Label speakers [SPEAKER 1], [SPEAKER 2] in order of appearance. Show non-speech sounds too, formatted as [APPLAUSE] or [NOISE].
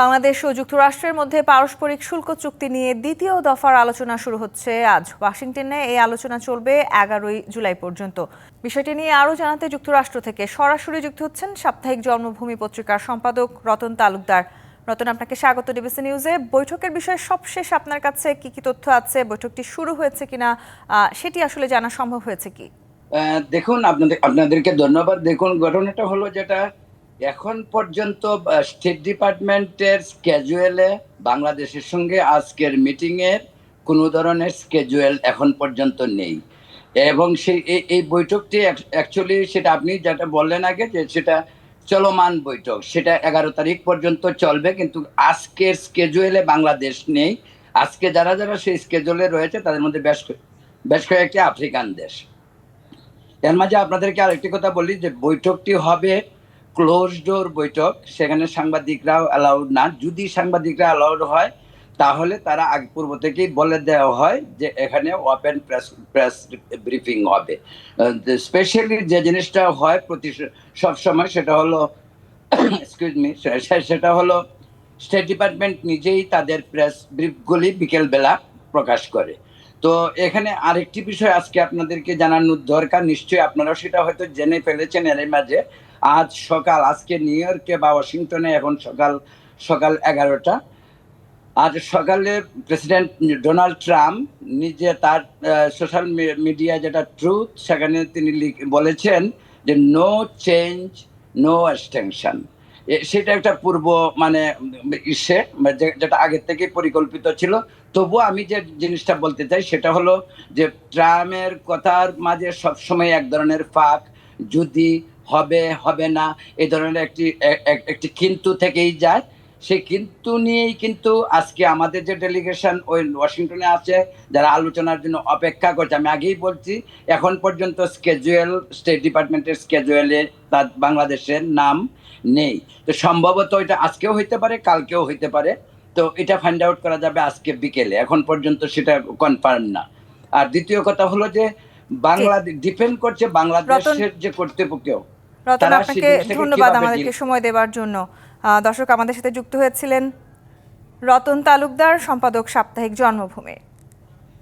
[SPEAKER 1] বাংলাদেশ ও যুক্তরাষ্ট্রের মধ্যে পারস্পরিক শুল্ক চুক্তি নিয়ে দ্বিতীয় দফার আলোচনা শুরু হচ্ছে আজ ওয়াশিংটনে। এই আলোচনা চলবে এগারোই জুলাই পর্যন্ত। বিষয়টি নিয়ে আরও জানাতে যুক্তরাষ্ট্র থেকে সরাসরি যুক্ত হচ্ছেন সাপ্তাহিক জন্মভূমি পত্রিকার সম্পাদক রতন তালুকদার। রতন, আপনাকে স্বাগত ডিবিসি নিউজে। বৈঠকের বিষয়ে সবশেষ আপনার কাছে কি কি তথ্য আছে? বৈঠকটি শুরু হয়েছে কিনা? সেটি আসলে জানা সম্ভব হয়েছে কি?
[SPEAKER 2] দেখুন, আপনাদের আপনাদেরকে ধন্যবাদ। দেখুন, ঘটনাটা হলো যেটা এখন পর্যন্ত স্টেট ডিপার্টমেন্টের স্কেজুয়েলে বাংলাদেশের সঙ্গে আজকের মিটিং এর কোনো ধরনের স্কেজুয়েল এখন পর্যন্ত নেই। এবং সেই এই- বৈঠকটি অ্যাকচুয়ালি সেটা আপনি যেটা বললেন আগে যে সেটা চলমান বৈঠক, সেটা এগারো তারিখ পর্যন্ত চলবে, কিন্তু আজকের স্কেজুয়েলে বাংলাদেশ নেই। আজকে যারা যারা সেই স্কেজুয়েলে রয়েছে, তাদের মধ্যে বেশ বেশ কয়েকটি আফ্রিকান দেশ। এর মাঝে আপনাদেরকে আরেকটি কথা বলি যে বৈঠকটি হবে ক্লোজ ডোর বৈঠক, সেখানে সাংবাদিকরাও অ্যালাউড না। যদি সাংবাদিকরা অ্যালাউড হয়, তাহলে তারা আগে পূর্ব থেকেই বলে দেওয়া হয় যে এখানে ওপেন প্রেস প্রেস ব্রিফিং হবে। স্পেশালি যে জিনিসটা হয় প্রতি সব সময় সেটা হলো [COUGHS] এক্সকিউজ মি সেটা হলো স্টেট ডিপার্টমেন্ট নিজেই তাদের প্রেস ব্রিফগুলি বিকেলবেলা প্রকাশ করে। তো এখানে আরেকটি বিষয় আজকে আপনাদেরকে জানানোর দরকার, নিশ্চয়ই আপনারা সেটা হয়তো জেনে ফেলেছেন এর মাঝে। আজ সকাল, আজকে নিউ ইয়র্কে বা ওয়াশিংটনে, এখন সকাল সকাল এগারোটা। আজ সকালে প্রেসিডেন্ট ডোনাল্ড ট্রাম্প নিজে তার সোশ্যাল মিডিয়া যেটা ট্রুথ সেখানে তিনি বলেছেন যে নো চেঞ্জ নো এক্সটেনশন সেটা একটা পূর্ব মানে ইসে যেটা আগের থেকে পরিকল্পিত ছিল। তবুও আমি যে জিনিসটা বলতে চাই, সেটা হলো যে ট্রামের কথার মাঝে সবসময় এক ধরনের ফাঁক। যদি হবে হবে না এই ধরনের একটি এ- এ- একটি কিন্তু থেকেই যায়। সেই কিন্তু নিয়েই কিন্তু আজকে আমাদের যে ডেলিগেশন ওই ওয়াশিংটনে আছে যারা আলোচনার জন্য অপেক্ষা করছে আমি আগেই বলছি এখন পর্যন্ত স্কেজুয়েল স্টেট ডিপার্টমেন্টের স্কেজুয়েলে তার বাংলাদেশের নাম নেই। তো সম্ভবত এটা আজকেও হইতে পারে কালকেও হইতে পারে। তো এটা ফাইন্ড আউট করা যাবে আজকে বিকেলে এখন পর্যন্ত সেটা কনফার্ম না। আর দ্বিতীয় কথা হলো যে বাংলাদেশ ডিপেন্ড করছে বাংলাদেশের যে কর্তৃপক্ষ
[SPEAKER 1] রতন আপনাকে ধন্যবাদ আমাদেরকে সময় দেওয়ার জন্য। দর্শক আমাদের সাথে যুক্ত হয়েছিলেন রতন তালুকদার সম্পাদক সাপ্তাহিক জন্মভূমি।